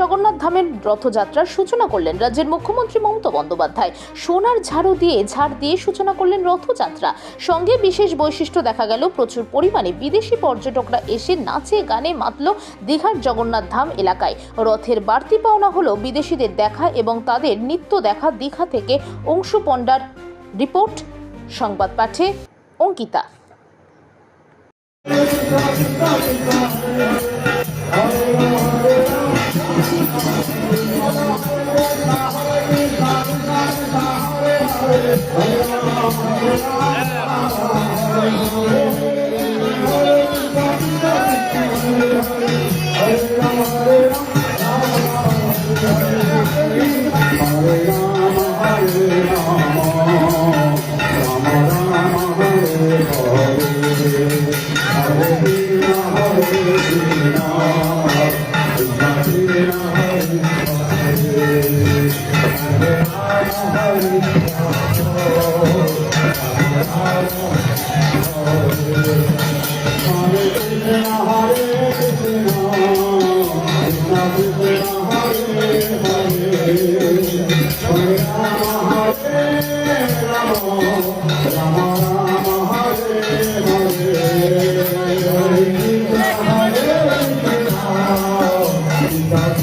জগন্নাথ ধামের রথযাত্রার সূচনা করলেন রাজ্যের মুখ্যমন্ত্রী মমতা বন্দ্যোপাধ্যায়। সোনার ঝাড়ু দিয়ে ঝাড় দিয়ে সূচনা করলেন রথযাত্রা। সঙ্গে বিশেষ বৈশিষ্ট্য দেখা গেল, প্রচুর পরিমাণে বিদেশি পর্যটকরা এসে নাচে, গানে মাতল দীঘার জগন্নাথ ধাম এলাকায়। রথের বাড়তি পাওনা হলো বিদেশিদের দেখা এবং তাদের নিত্য দেখা দীঘা থেকে অংশু পণ্ডার রিপোর্ট, সংবাদ পাঠে Ankita. Hare Hare Hare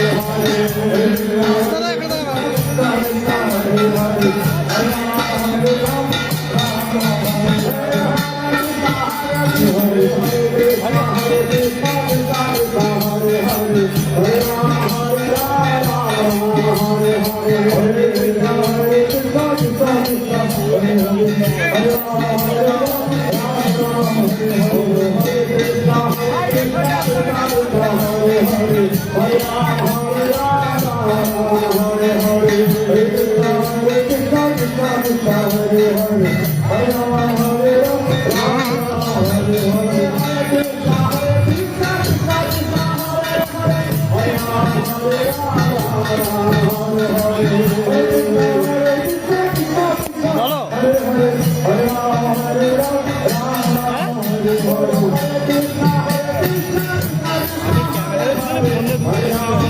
Hare Hare Hare Hare Krishna Krishna Krishna